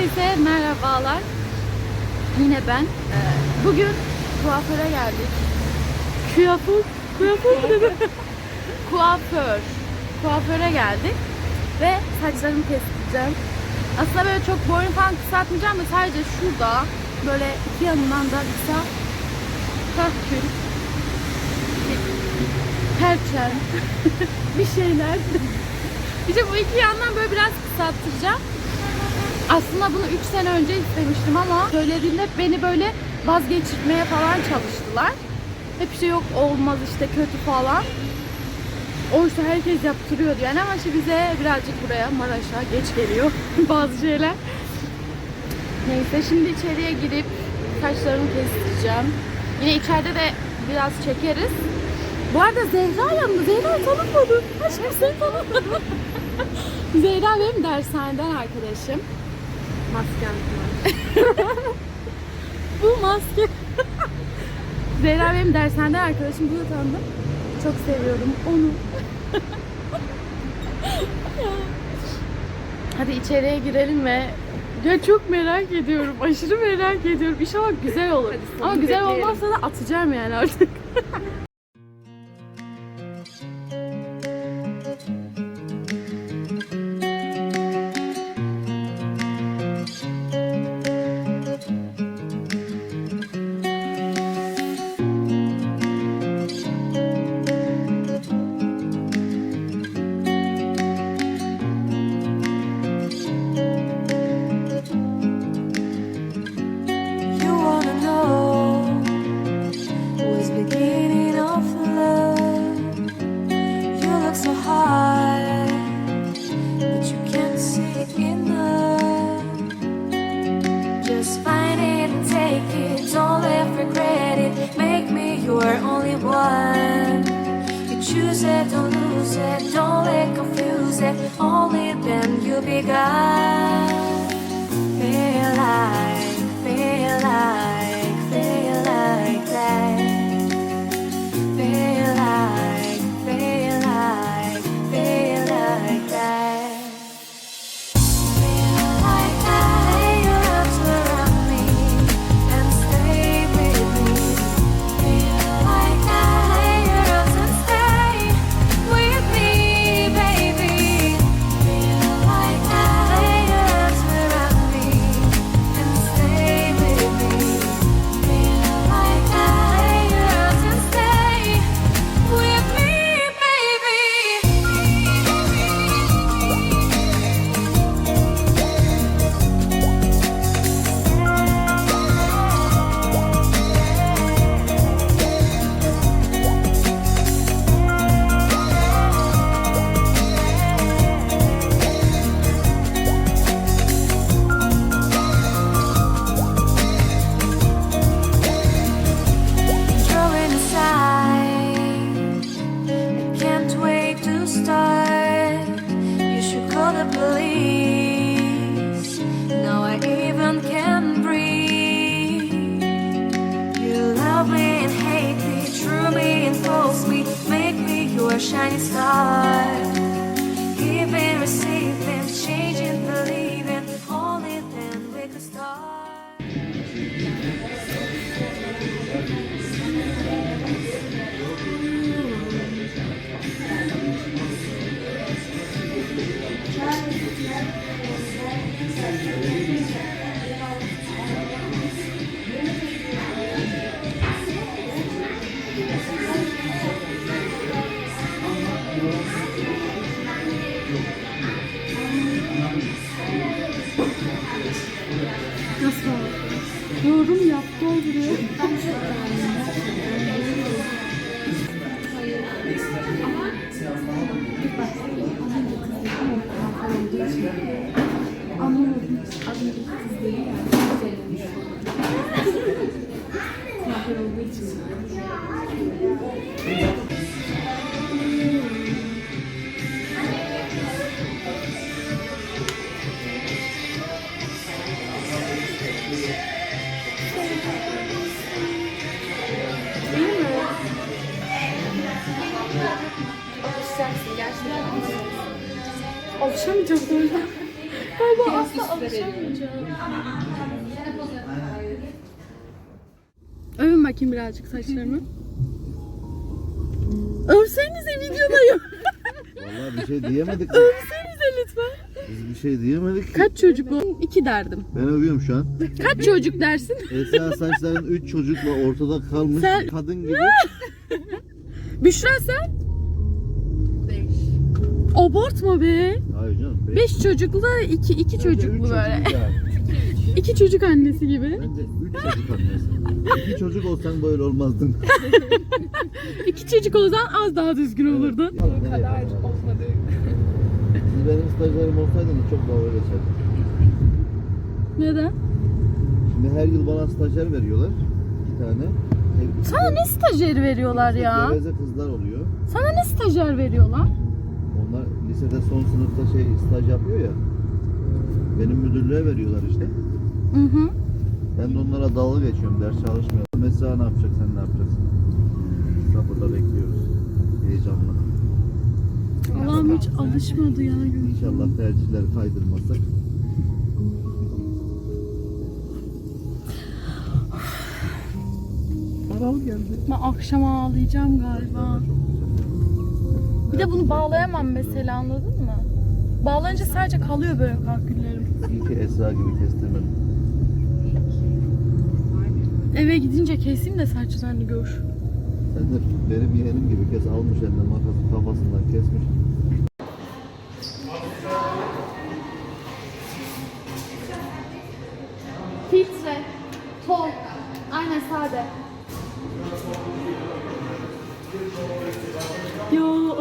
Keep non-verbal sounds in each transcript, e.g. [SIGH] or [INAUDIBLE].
Herkese merhabalar. Yine ben. Ee, Bugün kuaföre geldik. Kuaför, kuaför mü dedim? [LAUGHS] Kuaför. Kuaföre geldik. Ve saçlarımı kestireceğim. Aslında böyle çok boyun falan kısaltmayacağım da sadece şurada böyle iki yanından da kısa kahkül, perçem, [LAUGHS] bir şeyler. İşte bu iki yandan böyle biraz kısalttıracağım. Aslında bunu 3 sene önce istemiştim ama söylediğimde beni böyle vazgeçirtmeye falan çalıştılar. Hep şey yok olmaz işte kötü falan. Oysa herkes yaptırıyordu yani ama işte bize birazcık buraya Maraş'a geç geliyor [LAUGHS] bazı şeyler. Neyse şimdi içeriye girip saçlarımı kestireceğim. Yine içeride de biraz çekeriz. Bu arada Zehra yanında. Zehra tanımadım. Aşkım seni tanımadım. [LAUGHS] Zehra benim dershaneden arkadaşım. Masken. [LAUGHS] Bu maske. Zehra benim dershaneden arkadaşım. Bunu tanıdım. Çok seviyorum onu. [LAUGHS] Hadi içeriye girelim ve ya çok merak ediyorum. Aşırı merak ediyorum. İnşallah güzel olur. Hadi Ama güzel olmazsa da atacağım yani artık. [LAUGHS] Just find it and take it, don't let regret it. Make me your only one. You choose it, don't lose it, don't let confuse it. Only then you begun. Feel like, shining star. Giving, receiving, changing, believing, only then we could start. Yorum yap dolduruyor. Anlamadım. Az önce kız dedi ya. Alışamayacağım böyle. Galiba asla alışamayacağım. Övün bakayım birazcık saçlarımı. Övsenize videodayım. Vallahi bir şey diyemedik. Övsenize lütfen. Biz bir şey diyemedik ki. Kaç çocuk bu? İki derdim. Ben övüyorum şu an. Kaç çocuk dersin? Esra saçların 3 çocukla ortada kalmış Sen- kadın gibi. [LAUGHS] Büşra sen? Abartma be. Hayır canım. beş. Beş çocukla iki, iki Bence çocuklu üç böyle. yani. [LAUGHS] İki çocuk annesi gibi. Bence 3 çocuk annesi. 2 çocuk olsan böyle olmazdın. [LAUGHS] İki çocuk olsan az daha düzgün olurdu. Bu kadar olmadı. Siz benim stajyerim olsaydınız çok dalga geçerdim. Neden? Şimdi her yıl bana stajyer veriyorlar. iki tane. Sana ne stajyeri veriyorlar ya? Geveze kızlar oluyor. Sana ne stajyer veriyorlar? Onlar lisede son sınıfta şey staj yapıyor ya. Benim müdürlüğe veriyorlar işte. Hı hı. Ben de onlara dalga geçiyorum. Ders çalışmıyorum. Mesela ne yapacak sen ne yapacaksın? Kapıda bekliyoruz. Heyecanla. Allah'ım hiç alışmadı ya. İnşallah tercihleri kaydırmazsak. Aral geldi. Ben akşam ağlayacağım galiba. Bir de bunu bağlayamam mesela anladın mı? Bağlayınca sadece kalıyor böyle kalküllerim. İyi ki Esra gibi kestirmedim. Eve gidince keseyim de saç düzenli gör. Sen de benim yeğenim gibi kes almış eline makası kafasından kesmiş. Filtre, tol, aynen sade.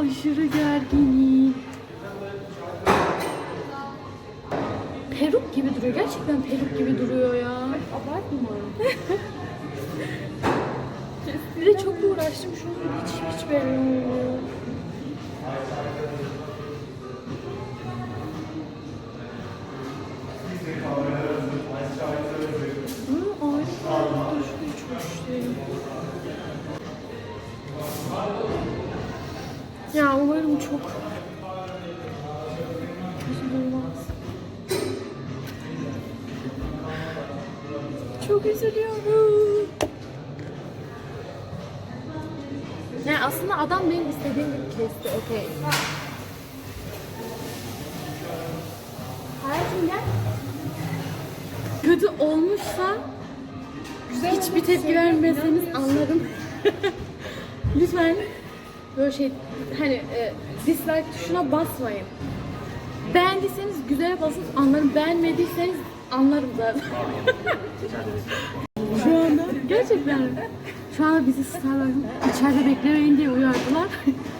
Aşırı gerginim. Peruk gibi duruyor. Gerçekten peruk gibi duruyor ya. Abartma. [LAUGHS] Bir de çok uğraştım. Şunu hiç hiç belli Ya umarım çok. Çok üzülüyorum. Yani aslında adam benim istediğim gibi kesti. Okey. Hayatım gel. Kötü olmuşsa hiçbir tepki vermeseniz anlarım. [LAUGHS] Lütfen böyle şey hani e, dislike tuşuna basmayın. Beğendiyseniz güzel basın anlarım. Beğenmediyseniz anlarım zaten. [LAUGHS] Şu anda gerçekten şu anda bizi Starbucks'ın içeride beklemeyin diye uyardılar.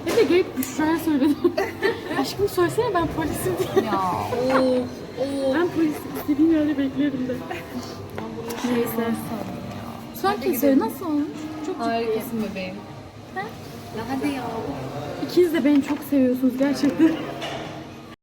Hem de gelip Büşra'ya söyledim. [LAUGHS] Aşkım söylesene ben polisim diye. Ya of Ben polisim istediğim yerde beklerim de. Neyse. Son kez söyle nasıl olmuş? Çok ciddi. Harikasın bebeğim. Ha? Ya hadi ya. İkiniz de beni çok seviyorsunuz gerçekten.